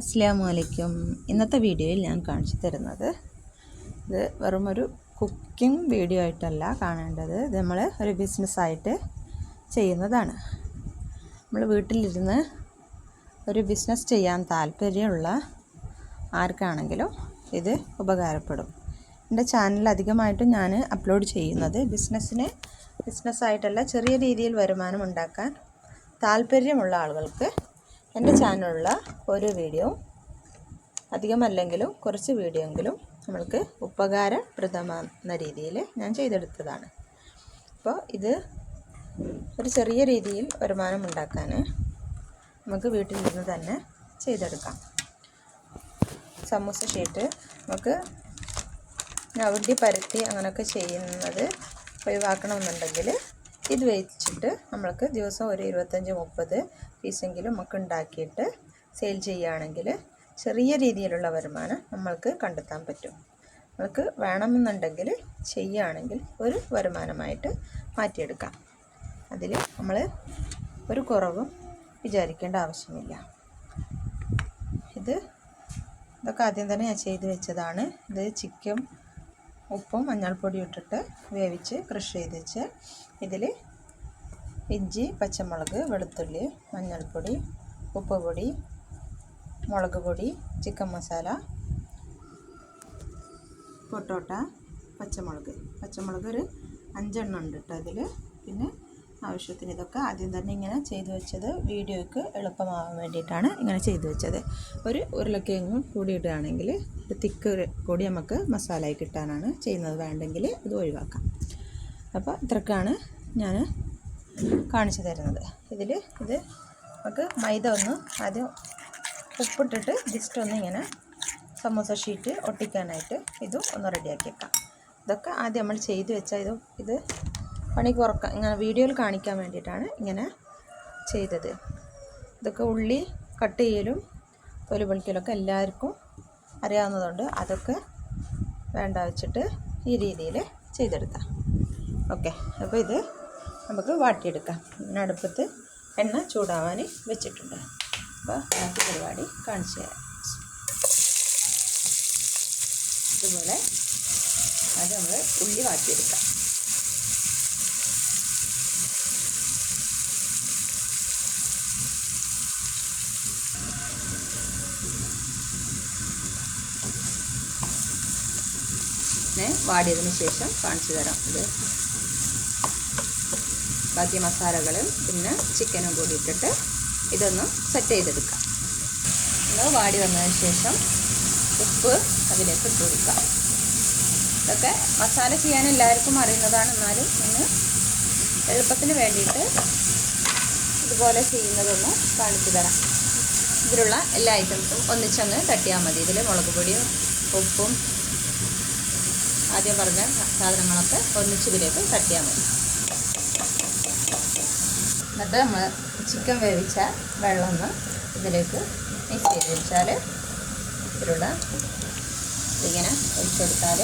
അസ്സാം വലൈക്കും ഇന്നത്തെ വീഡിയോയിൽ ഞാൻ കാണിച്ചു തരുന്നത് ഇത് വെറും ഒരു കുക്കിംഗ് വീഡിയോ ആയിട്ടല്ല കാണേണ്ടത്. ഇത് നമ്മൾ ഒരു ബിസിനസ്സായിട്ട് ചെയ്യുന്നതാണ്. നമ്മൾ വീട്ടിലിരുന്ന് ഒരു ബിസിനസ് ചെയ്യാൻ താല്പര്യമുള്ള ആർക്കാണെങ്കിലും ഇത് ഉപകാരപ്പെടും. എന്റെ ചാനലിൽ അധികമായിട്ടും ഞാൻ അപ്ലോഡ് ചെയ്യുന്നത് ബിസിനസ്സിന് ബിസിനസ്സായിട്ടല്ല ചെറിയ രീതിയിൽ വരുമാനം ഉണ്ടാക്കാൻ താല്പര്യമുള്ള ആളുകൾക്ക് എന്റെ ചാനലിലുള്ള ഓരോ വീഡിയോ അധികമല്ലെങ്കിലും കുറച്ച് വീഡിയോ എങ്കിലും നമ്മൾക്ക് ഉപകാരപ്രദമാകുന്ന രീതിയിൽ ഞാൻ ചെയ്തെടുത്തതാണ്. അപ്പോൾ ഇത് ഒരു ചെറിയ രീതിയിൽ വരുമാനം ഉണ്ടാക്കാൻ നമുക്ക് വീട്ടിൽ നിന്ന് തന്നെ ചെയ്തെടുക്കാം. സമൂസ ഷീറ്റ് നമുക്ക് നവണ്ടി പരത്തി അങ്ങനെയൊക്കെ ചെയ്യുന്നത് ഒഴിവാക്കണമെന്നുണ്ടെങ്കിൽ ഇത് വെച്ചിട്ട് നമ്മൾക്ക് ദിവസം ഒരു ഇരുപത്തഞ്ച് മുപ്പത് പീസെങ്കിലും നമുക്ക് ഉണ്ടാക്കിയിട്ട് സെയിൽ ചെയ്യുകയാണെങ്കിൽ ചെറിയ രീതിയിലുള്ള വരുമാനം നമ്മൾക്ക് കണ്ടെത്താൻ പറ്റും. നമ്മൾക്ക് വേണമെന്നുണ്ടെങ്കിൽ ചെയ്യുകയാണെങ്കിൽ ഒരു വരുമാനമായിട്ട് മാറ്റിയെടുക്കാം. അതിൽ നമ്മൾ ഒരു കുറവും വിചാരിക്കേണ്ട ആവശ്യമില്ല. ഇത് ഇതൊക്കെ ആദ്യം തന്നെ ഞാൻ ചെയ്ത് വെച്ചതാണ്. ഇത് ചിക്കൻ ഉപ്പും മഞ്ഞൾപ്പൊടി ഇട്ടിട്ട് വേവിച്ച് ക്രഷ് ചെയ്ത് വെച്ച് ഇതിൽ ഇഞ്ചി പച്ചമുളക് വെളുത്തുള്ളി മഞ്ഞൾപ്പൊടി ഉപ്പ് പൊടി മുളക് പൊടി ചിക്കൻ മസാല പൊട്ടോട്ട പച്ചമുളക്. പച്ചമുളക് ഒരു അഞ്ചെണ്ണം ഉണ്ട് കേട്ടോ അതിൽ പിന്നെ ആവശ്യത്തിന് ഇതൊക്കെ ആദ്യം തന്നെ ഇങ്ങനെ ചെയ്തു വെച്ചത് വീഡിയോയ്ക്ക് എളുപ്പമാകാൻ വേണ്ടിയിട്ടാണ് ഇങ്ങനെ ചെയ്തു വെച്ചത്. ഒരു ഉരുളക്കിഴങ്ങും കൂടി ഇടുകയാണെങ്കിൽ ഒരു തിക്ക് കൂടി നമുക്ക് മസാലയായി കിട്ടാനാണ് ചെയ്യുന്നത്. വേണ്ടെങ്കിൽ ഇത് ഒഴിവാക്കാം. അപ്പോൾ ഇത്രക്കാണ് ഞാൻ കാണിച്ചു തരുന്നത്. ഇതിൽ ഇത് നമുക്ക് മൈദ ഒന്ന് ആദ്യം ഉപ്പിട്ടിട്ട് ജസ്റ്റ് ഒന്ന് ഇങ്ങനെ സമൂസ ഷീറ്റ് ഒട്ടിക്കാനായിട്ട് ഇതും ഒന്ന് റെഡിയാക്കി വെക്കാം ഇതൊക്കെ ആദ്യം നമ്മൾ ചെയ്തു വെച്ചാൽ ഇത് ഇത് പണി കുറയ്ക്കാൻ ഇങ്ങനെ വീഡിയോയിൽ കാണിക്കാൻ വേണ്ടിയിട്ടാണ് ഇങ്ങനെ ചെയ്തത്. ഇതൊക്കെ ഉള്ളി കട്ട് ചെയ്യലും തൊലി പൊളിക്കലൊക്കെ എല്ലാവർക്കും അറിയാവുന്നതുകൊണ്ട് അതൊക്കെ വേണ്ട വെച്ചിട്ട് ഈ രീതിയിൽ ചെയ്തെടുക്കാം. ഓക്കെ അപ്പോൾ ഇത് നമുക്ക് വാട്ടിയെടുക്കാം. അടുപ്പത്ത് എണ്ണ ചൂടാവാൻ വെച്ചിട്ടുണ്ട്. അപ്പോൾ ബാക്കി പരിപാടി കാണിച്ചു തരാം. ഇതുപോലെ അത് നമ്മൾ ഉള്ളി വാട്ടിയെടുക്കാം. വാടിയതിന് ശേഷം കാണിച്ചു തരാം ഇത്. ബാക്കി മസാലകളും പിന്നെ ചിക്കനും കൂടി ഇട്ടിട്ട് ഇതൊന്ന് സെറ്റ് ചെയ്തെടുക്കാം. ഒന്ന് വാടി വന്നതിന് ശേഷം ഉപ്പ് അതിലേക്ക് ഇട്ട് കൊടുക്കാം. ഇതൊക്കെ മസാല ചെയ്യാൻ എല്ലാവർക്കും അറിയുന്നതാണ്. എന്നാലും ഒന്ന് എളുപ്പത്തിന് വേണ്ടിയിട്ട് ഇതുപോലെ ചെയ്യുന്നതൊന്ന് കാണിച്ചു തരാം. ഇതിലുള്ള എല്ലാ ഐറ്റംസും ഒന്നിച്ചങ്ങ് തട്ടിയാൽ മതി. ഇതിൽ മുളക് പൊടിയും ഉപ്പും ആദ്യം പറഞ്ഞ സാധനങ്ങളൊക്കെ ഒന്നിച്ചിതിലേക്ക് തട്ടിയാൽ മതി. എന്നിട്ട് നമ്മൾ ചിക്കൻ വേവിച്ച വെള്ളം ഒന്ന് ഇതിലേക്ക് മിക്സ് ചെയ്ത് വെച്ചാൽ ഇതിലൂടെ ഇങ്ങനെ ഒഴിച്ചെടുത്താൽ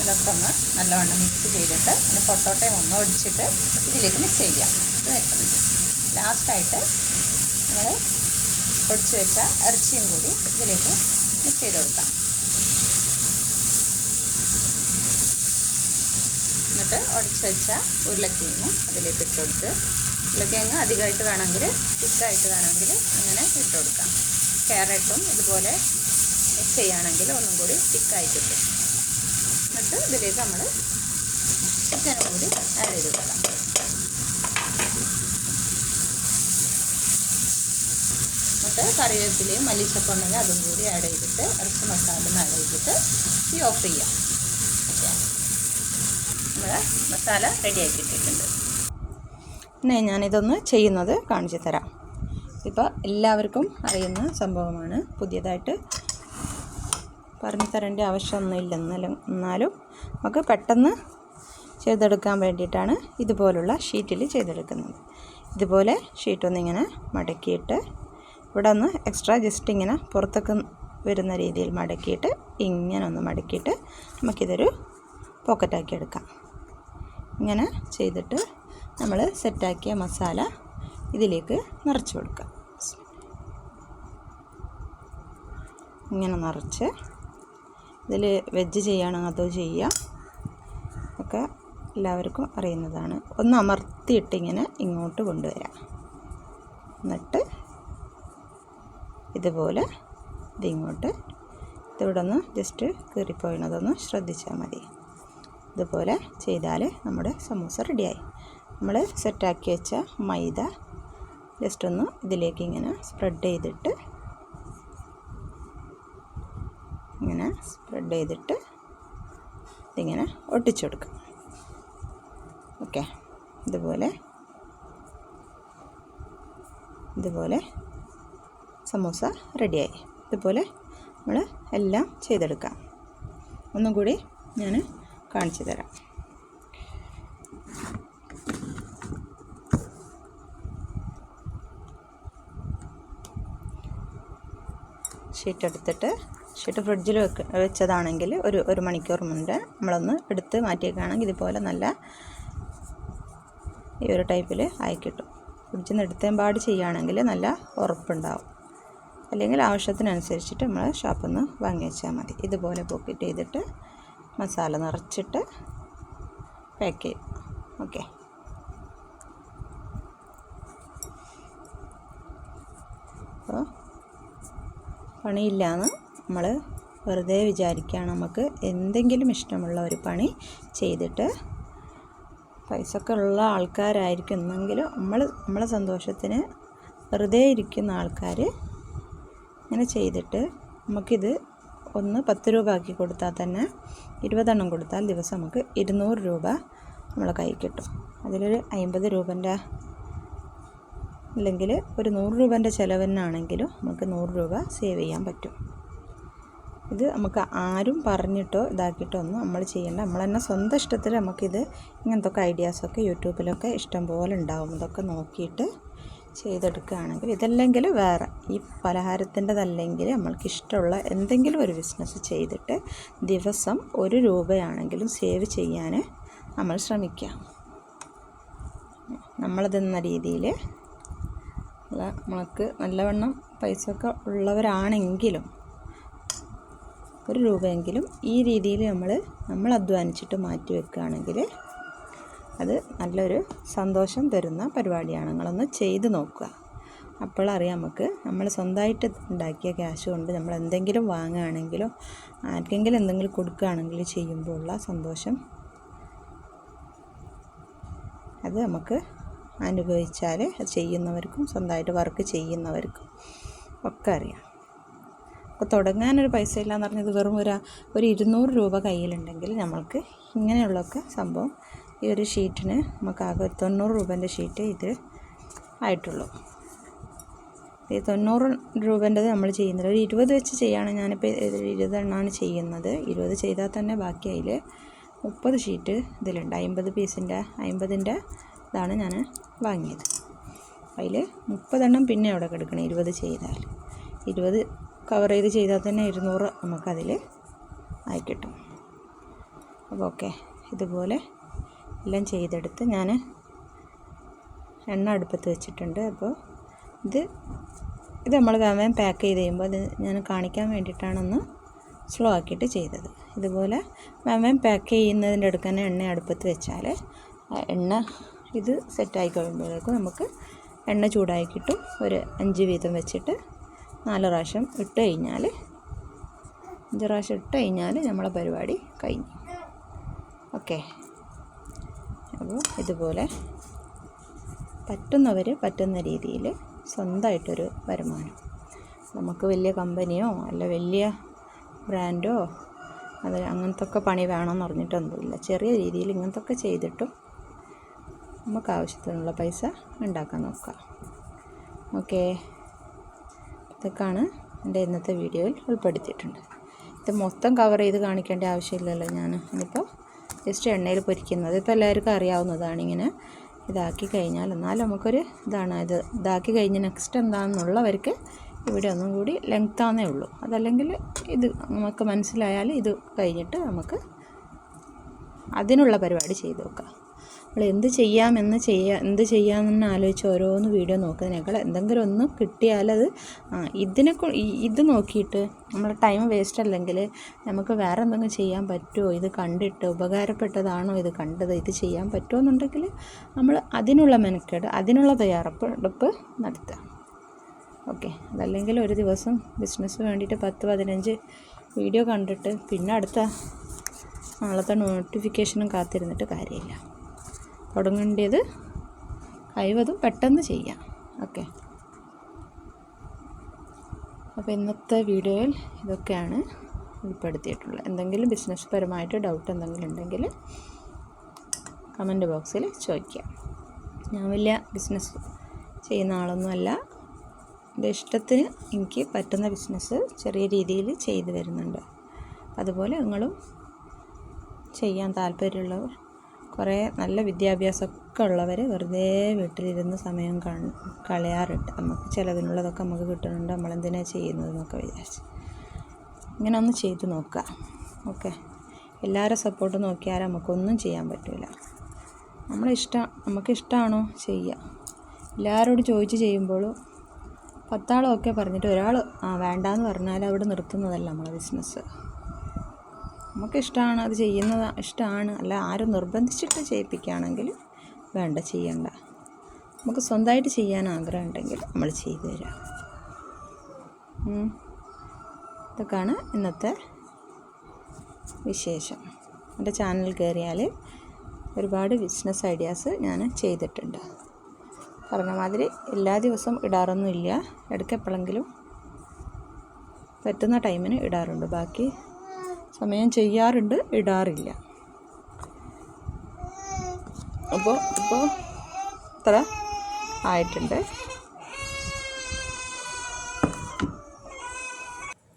ഇതൊക്കെ ഒന്ന് നല്ലവണ്ണം മിക്സ് ചെയ്തിട്ട് പിന്നെ പൊട്ടോട്ടയും ഒന്ന് ഒടിച്ചിട്ട് ഇതിലേക്ക് മിക്സ് ചെയ്യാം ലാസ്റ്റായിട്ട് നമ്മൾ പൊടിച്ച് വെച്ച ഇറച്ചിയും കൂടി ഇതിലേക്ക് മിക്സ് ചെയ്ത് കൊടുക്കാം എന്നിട്ട് ഉടച്ച് വെച്ച ഉരുളക്കിഴങ്ങും അതിലേക്ക് ഇട്ട് കൊടുത്ത്. ഉരുളക്കിഴങ്ങ് അധികമായിട്ട് വേണമെങ്കിൽ തിക്കായിട്ട് വേണമെങ്കിൽ അങ്ങനെ ഇട്ട് കൊടുക്കാം. ക്യാരറ്റും ഇതുപോലെ ചെയ്യുകയാണെങ്കിൽ ഒന്നും കൂടി തിക്കായിട്ട് കിട്ടും. എന്നിട്ട് ഇതിലേക്ക് നമ്മൾ ചിക്കനും കൂടി ആഡ് ചെയ്ത് കൊടുക്കാം. എന്നിട്ട് കറിവേപ്പിലയും മല്ലിച്ചപ്പ് ഉണ്ടെങ്കിൽ അതും കൂടി ആഡ് ചെയ്തിട്ട് ഇറച്ചി മസാലയും ആഡ് ചെയ്തിട്ട് ഈ ഓഫ് ചെയ്യാം. നമ്മുടെ മസാല റെഡിയാക്കിയിട്ടിട്ടുണ്ട്. ഇനി ഞാനിതൊന്ന് ചെയ്യുന്നത് കാണിച്ചു തരാം. ഇപ്പോൾ എല്ലാവർക്കും അറിയുന്ന സംഭവമാണ്. പുതിയതായിട്ട് പറഞ്ഞു തരേണ്ട ആവശ്യമൊന്നുമില്ല എന്നാലും എന്നാലും നമുക്ക് പെട്ടെന്ന് ചെയ്തെടുക്കാൻ വേണ്ടിയിട്ടാണ് ഇതുപോലുള്ള ഷീറ്റിൽ ചെയ്തെടുക്കുന്നത്. ഇതുപോലെ ഷീറ്റൊന്നിങ്ങനെ മടക്കിയിട്ട് ഇവിടെ ഒന്ന് എക്സ്ട്രാ ജസ്റ്റ് ഇങ്ങനെ പുറത്തൊക്കെ വരുന്ന രീതിയിൽ മടക്കിയിട്ട് ഇങ്ങനെ ഒന്ന് മടക്കിയിട്ട് നമുക്കിതൊരു പോക്കറ്റാക്കി എടുക്കാം. ഇങ്ങനെ ചെയ്തിട്ട് നമ്മൾ സെറ്റാക്കിയ മസാല ഇതിലേക്ക് നിറച്ച് കൊടുക്കുക. ഇങ്ങനെ നിറച്ച് ഇതിൽ വെജ് ചെയ്യണം അതോ ചെയ്യാം ഒക്കെ എല്ലാവർക്കും അറിയുന്നതാണ്. ഒന്ന് അമർത്തിയിട്ട് ഇങ്ങനെ ഇങ്ങോട്ട് കൊണ്ടുവരാം എന്നിട്ട് ഇതുപോലെ ഇതിങ്ങോട്ട് ഇതിവിടെ ഒന്ന് ജസ്റ്റ് കീറിപ്പോയണതൊന്ന് ശ്രദ്ധിച്ചാൽ മതി. ഇതുപോലെ ചെയ്താൽ നമ്മുടെ സമൂസ റെഡിയായി. നമ്മൾ സെറ്റാക്കി വെച്ച മൈദ ജസ്റ്റ് ഒന്ന് ഇതിലേക്ക് ഇങ്ങനെ സ്പ്രെഡ് ചെയ്തിട്ട് ഇങ്ങനെ സ്പ്രെഡ് ചെയ്തിട്ട് ഇതിങ്ങനെ ഒട്ടിച്ചു കൊടുക്കാം. ഓക്കെ ഇതുപോലെ ഇതുപോലെ സമൂസ റെഡിയായി. ഇതുപോലെ നമ്മൾ എല്ലാം ചെയ്തെടുക്കാം. ഒന്നും കൂടി ഞാൻ കാണിച്ചു തരാം. ഷീറ്റ് എടുത്തിട്ട് ഷീറ്റ് ഫ്രിഡ്ജിൽ വെക്ക വെച്ചതാണെങ്കിൽ ഒരു ഒരു മണിക്കൂർ മുൻപ് നമ്മളൊന്ന് എടുത്ത് മാറ്റിയേക്കാണെങ്കിൽ ഇതുപോലെ നല്ല ഈ ഒരു ടൈപ്പിൽ ആയി കിട്ടും. ഫ്രിഡ്ജിൽ നിന്ന് എടുത്തേമ്പാട് ചെയ്യുകയാണെങ്കിൽ നല്ല ഉറപ്പുണ്ടാവും. അല്ലെങ്കിൽ ആവശ്യത്തിനനുസരിച്ചിട്ട് നമ്മൾ ഷോപ്പിൽ നിന്ന് വാങ്ങി വെച്ചാൽ മതി. ഇതുപോലെ പോക്കറ്റ് ചെയ്തിട്ട് മസാല നിറച്ചിട്ട് പാക്ക് ചെയ്യും. ഓക്കെ അപ്പോൾ പണിയില്ലാന്ന് നമ്മൾ വെറുതെ വിചാരിക്കുകയാണ് നമുക്ക് എന്തെങ്കിലും ഇഷ്ടമുള്ള ഒരു പണി ചെയ്തിട്ട് പൈസ ഒക്കെ ഉള്ള ആൾക്കാരായിരിക്കും. എന്നെങ്കിലും നമ്മൾ നമ്മളെ സന്തോഷത്തിന് വെറുതെ ഇരിക്കുന്ന ആൾക്കാർ ഇങ്ങനെ ചെയ്തിട്ട് നമുക്കിത് ഒന്ന് പത്ത് രൂപ ആക്കി കൊടുത്താൽ തന്നെ ഇരുപതെണ്ണം കൊടുത്താൽ ദിവസം നമുക്ക് ഇരുന്നൂറ് രൂപ നമ്മൾ കൈ കിട്ടും. അതിലൊരു അമ്പത് രൂപന്റെ അല്ലെങ്കിൽ ഒരു നൂറ് രൂപേന്റെ ചിലവിനാണെങ്കിലും നമുക്ക് നൂറ് രൂപ സേവ് ചെയ്യാൻ പറ്റും. ഇത് നമുക്ക് ആരും പറഞ്ഞിട്ടോ ഇതാക്കിയിട്ടോ ഒന്നും നമ്മൾ ചെയ്യേണ്ട. നമ്മൾ തന്നെ സ്വന്തം ഇഷ്ടത്തിൽ നമുക്കിത് ഇങ്ങനത്തെ ഐഡിയാസൊക്കെ യൂട്യൂബിലൊക്കെ ഇഷ്ടം പോലെ ഉണ്ടാവും. ഇതൊക്കെ നോക്കിയിട്ട് ചെയ്തെടുക്കുകയാണെങ്കിൽ ഇതല്ലെങ്കിൽ വേറെ. ഈ പലഹാരത്തിന്റെതല്ലെങ്കിൽ നമ്മൾക്ക് ഇഷ്ടമുള്ള എന്തെങ്കിലും ഒരു ബിസിനസ് ചെയ്തിട്ട് ദിവസം ഒരു രൂപയാണെങ്കിലും സേവ് ചെയ്യാൻ നമ്മൾ ശ്രമിക്കുക. നമ്മളതെന്ന രീതിയിൽ നമ്മൾക്ക് നല്ലവണ്ണം പൈസ ഒക്കെ ഉള്ളവരാണെങ്കിലും ഒരു രൂപയെങ്കിലും ഈ രീതിയിൽ നമ്മൾ നമ്മൾ അധ്വാനിച്ചിട്ട് മാറ്റി വെക്കുകയാണെങ്കിൽ അത് നല്ലൊരു സന്തോഷം തരുന്ന പരിപാടിയാണ്. നിങ്ങളൊന്ന് ചെയ്ത് നോക്കുക. അപ്പോഴറിയാം നമുക്ക് നമ്മൾ സ്വന്തമായിട്ട് ഉണ്ടാക്കിയ ക്യാഷ് കൊണ്ട് നമ്മൾ എന്തെങ്കിലും വാങ്ങുകയാണെങ്കിലോ ആർക്കെങ്കിലും എന്തെങ്കിലും കൊടുക്കുകയാണെങ്കിലും ചെയ്യുമ്പോഴുള്ള സന്തോഷം അത് നമുക്ക് അനുഭവിച്ചാൽ അത് ചെയ്യുന്നവർക്കും സ്വന്തമായിട്ട് വർക്ക് ചെയ്യുന്നവർക്കും ഒക്കെ അറിയാം. അപ്പോൾ തുടങ്ങാനൊരു പൈസ ഇല്ലയെന്ന് പറഞ്ഞത് വെറും ഒരു ഒരു ഇരുന്നൂറ് രൂപ കയ്യിലുണ്ടെങ്കിൽ നമ്മൾക്ക് ഇങ്ങനെയുള്ളൊക്കെ സംഭവം ഈ ഒരു ഷീറ്റിന് നമുക്ക് ആകെ തൊണ്ണൂറ് രൂപേന്റെ ഷീറ്റ് ഇത് ആയിട്ടുള്ളൂ. ഈ തൊണ്ണൂറ് രൂപേന്റെത് നമ്മൾ ചെയ്യുന്നത് ഒരു ഇരുപത് വെച്ച് ചെയ്യുകയാണ് ഞാനിപ്പോൾ ഇരുപതെണ്ണമാണ് ചെയ്യുന്നത്. ഇരുപത് ചെയ്താൽ തന്നെ ബാക്കി അതിൽ മുപ്പത് ഷീറ്റ് ഇതിലുണ്ട്. അമ്പത് പീസിന്റെ അമ്പതിന്റെ ഇതാണ് ഞാൻ വാങ്ങിയത്. അതിൽ മുപ്പതെണ്ണം പിന്നെ അവിടെ കിടക്കണം ഇരുപത് ചെയ്താൽ. ഇരുപത് കവർ ചെയ്ത് ചെയ്താൽ തന്നെ ഇരുന്നൂറ് നമുക്കതിൽ ആയി കിട്ടും. അപ്പോൾ ഓക്കെ. ഇതുപോലെ എല്ലാം ചെയ്തെടുത്ത് ഞാൻ എണ്ണ അടുപ്പത്ത് വെച്ചിട്ടുണ്ട്. അപ്പോൾ ഇത് ഇത് നമ്മൾ വേഗം പാക്ക് ചെയ്ത് കഴിയുമ്പോൾ അത് ഞാൻ കാണിക്കാൻ വേണ്ടിയിട്ടാണൊന്ന് സ്ലോ ആക്കിയിട്ട് ചെയ്തത്. ഇതുപോലെ വേഗം പാക്ക് ചെയ്യുന്നതിന്റെ അടുക്ക് തന്നെ എണ്ണ അടുപ്പത്ത് വെച്ചാൽ എണ്ണ ഇത് സെറ്റായി കഴിയുമ്പോഴേക്കും നമുക്ക് എണ്ണ ചൂടായി കിട്ടും. ഒരു അഞ്ച് വീതം വെച്ചിട്ട് നാല് പ്രാവശ്യം ഇട്ട് കഴിഞ്ഞാൽ അഞ്ച് പ്രാവശ്യം ഇട്ട് കഴിഞ്ഞാൽ നമ്മളെ പരിപാടി കഴിഞ്ഞു. ഓക്കെ. അപ്പോൾ ഇതുപോലെ പറ്റുന്നവർ പറ്റുന്ന രീതിയിൽ സ്വന്തമായിട്ടൊരു വരുമാനം. നമുക്ക് വലിയ കമ്പനിയോ അല്ല വലിയ ബ്രാൻഡോ അത് അങ്ങനത്തെ ഒക്കെ പണി വേണമെന്ന് പറഞ്ഞിട്ടൊന്നുമില്ല. ചെറിയ രീതിയിൽ ഇങ്ങനത്തെ ഒക്കെ ചെയ്തിട്ടും നമുക്ക് ആവശ്യത്തിനുള്ള പൈസ ഉണ്ടാക്കാൻ നോക്കാം. ഓക്കെ. ഇതൊക്കെയാണ് എന്റെ ഇന്നത്തെ വീഡിയോയിൽ ഉൾപ്പെടുത്തിയിട്ടുണ്ട്. ഇത് മൊത്തം കവർ ചെയ്ത് കാണിക്കേണ്ട ആവശ്യമില്ലല്ലോ ഞാൻ. ഇനിയിപ്പോൾ ജസ്റ്റ് എണ്ണയിൽ പൊരിക്കുന്നത് ഇപ്പോൾ എല്ലാവർക്കും അറിയാവുന്നതാണ് ഇങ്ങനെ. ഇതാക്കി കഴിഞ്ഞാൽ എന്നാലും നമുക്കൊരു ഇതാണ് ഇത്. ഇതാക്കി കഴിഞ്ഞ് നെക്സ്റ്റ് എന്താണെന്നുള്ളവർക്ക് ഇവിടെ ഒന്നും കൂടി ലെങ്ത്താന്നേ ഉള്ളൂ. അതല്ലെങ്കിൽ ഇത് നമുക്ക് മനസ്സിലായാൽ ഇത് കഴിഞ്ഞിട്ട് നമുക്ക് അതിനുള്ള പരിപാടി ചെയ്ത് നോക്കാം. നമ്മൾ എന്ത് ചെയ്യാമെന്ന് ചെയ്യാ എന്ത് ചെയ്യാമെന്ന് ആലോചിച്ച് ഓരോന്ന് വീഡിയോ നോക്കുന്നതിനേക്കാൾ എന്തെങ്കിലും ഒന്ന് കിട്ടിയാലത് ആ ഇതിനെ ഇത് നോക്കിയിട്ട് നമ്മൾ ടൈം വേസ്റ്റ് അല്ലെങ്കിൽ നമുക്ക് വേറെ എന്തെങ്കിലും ചെയ്യാൻ പറ്റുമോ ഇത് കണ്ടിട്ട് ഉപകാരപ്പെട്ടതാണോ ഇത് കണ്ടത്? ഇത് ചെയ്യാൻ പറ്റുമോ എന്നുണ്ടെങ്കിൽ നമ്മൾ അതിനുള്ള മെനക്കേട് അതിനുള്ള തയ്യാറെടുപ്പ് നടത്തുക. ഓക്കെ. അതല്ലെങ്കിൽ ഒരു ദിവസം ബിസിനസ് വേണ്ടിയിട്ട് പത്ത് പതിനഞ്ച് വീഡിയോ കണ്ടിട്ട് പിന്നെ അടുത്ത നാളത്തെ നോട്ടിഫിക്കേഷനും കാത്തിരുന്നിട്ട് കാര്യമില്ല. തുടങ്ങേണ്ടത് കഴിവതും പെട്ടെന്ന് ചെയ്യാം. ഓക്കെ. അപ്പോൾ ഇന്നത്തെ വീഡിയോയിൽ ഇതൊക്കെയാണ് ഉൾപ്പെടുത്തിയിട്ടുള്ളത്. എന്തെങ്കിലും ബിസിനസ് പരമായിട്ട് ഡൗട്ട് എന്തെങ്കിലും ഉണ്ടെങ്കിൽ കമന്റ് ബോക്സിൽ ചോദിക്കാം. ഞാൻ വലിയ ബിസിനസ് ചെയ്യുന്ന ആളൊന്നുമല്ല എന്റെ ഇഷ്ടത്തിന് എനിക്ക് പറ്റുന്ന ബിസിനസ് ചെറിയ രീതിയിൽ ചെയ്തു വരുന്നുണ്ട് അതുപോലെ നിങ്ങളും ചെയ്യാൻ താല്പര്യമുള്ളവർ കുറേ നല്ല വിദ്യാഭ്യാസമൊക്കെ ഉള്ളവർ വെറുതെ വീട്ടിലിരുന്ന് സമയം കളയാറുണ്ട് നമുക്ക് ചിലവിനുള്ളതൊക്കെ നമുക്ക് കിട്ടുന്നുണ്ട് നമ്മളെന്തിനാണ് ചെയ്യുന്നതെന്നൊക്കെ വിചാരിച്ച്. ഇങ്ങനെ ഒന്ന് ചെയ്ത് നോക്കുക. ഓക്കെ. എല്ലാവരും സപ്പോർട്ട് നോക്കിയാൽ നമുക്കൊന്നും ചെയ്യാൻ പറ്റില്ല നമ്മളിഷ്ടം നമുക്കിഷ്ടമാണോ ചെയ്യുക എല്ലാവരോടും ചോദിച്ച് ചെയ്യുമ്പോൾ പത്താളൊക്കെ പറഞ്ഞിട്ട് ഒരാൾ ആ വേണ്ടാന്ന് പറഞ്ഞാൽ അവിടെ നിർത്തുന്നതല്ല നമ്മളെ ബിസിനസ് നമുക്ക് ഇഷ്ടമാണ് അത് ചെയ്യുന്നത് ഇഷ്ടമാണ് അല്ല ആരും നിർബന്ധിച്ചിട്ട് ചെയ്യിപ്പിക്കുകയാണെങ്കിൽ വേണ്ട ചെയ്യണ്ട. നമുക്ക് സ്വന്തമായിട്ട് ചെയ്യാൻ ആഗ്രഹം ഉണ്ടെങ്കിൽ നമ്മൾ ചെയ്തു തരാം. ഇതൊക്കെയാണ് ഇന്നത്തെ വിശേഷം. എന്റെ ചാനൽ കയറിയാൽ ഒരുപാട് ബിസിനസ് ഐഡിയാസ് ഞാൻ ചെയ്തിട്ടുണ്ട്. പറഞ്ഞ മാതിരി എല്ലാ ദിവസവും ഇടാറൊന്നുമില്ല. ഇടയ്ക്ക് എപ്പോഴെങ്കിലും പറ്റുന്ന ടൈമിന് ഇടാറുണ്ട്. ബാക്കി സമയം ചെയ്യാറുണ്ട് ഇടാറില്ല. അപ്പോൾ ഇപ്പോൾ ഇത്ര ആയിട്ടുണ്ട്.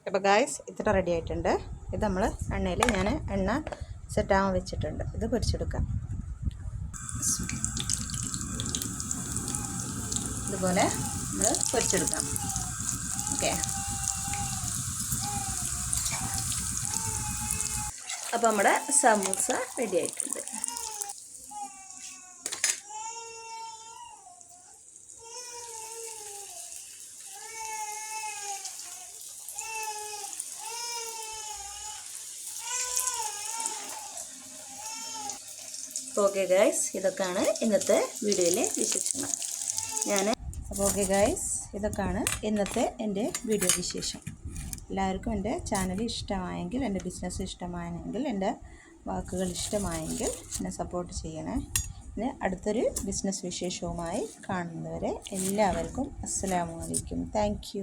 അപ്പോൾ ഗായ്സ് ഇത്ര റെഡി ആയിട്ടുണ്ട്. ഇത് നമ്മൾ എണ്ണയിൽ ഞാൻ എണ്ണ സെറ്റാകാൻ വെച്ചിട്ടുണ്ട്. ഇത് പൊരിച്ചെടുക്കാം. ഇതുപോലെ നമ്മൾ പൊരിച്ചെടുക്കാം. ഓക്കെ അപ്പോൾ നമ്മുടെ സമൂസ റെഡി ആയിട്ടുണ്ട്. ഓക്കെ ഗൈസ് ഇതൊക്കെയാണ് ഇന്നത്തെ വീഡിയോയിലെ വിശേഷങ്ങൾ. ഞാൻ അപ്പോൾ ഓക്കെ ഗൈസ് ഇതൊക്കെയാണ് ഇന്നത്തെ എന്റെ വീഡിയോ വിശേഷം. എല്ലാവർക്കും എന്റെ ചാനൽ ഇഷ്ടമായെങ്കിൽ എന്റെ ബിസിനസ് ഇഷ്ടമായെങ്കിൽ എന്റെ വാക്കുകൾ ഇഷ്ടമായെങ്കിൽ എന്നെ സപ്പോർട്ട് ചെയ്യണേ. ഇനി അടുത്തൊരു ബിസിനസ് വിശേഷവുമായി കാണുന്നവരെ എല്ലാവർക്കും അസ്സാം അലൈക്കും. താങ്ക്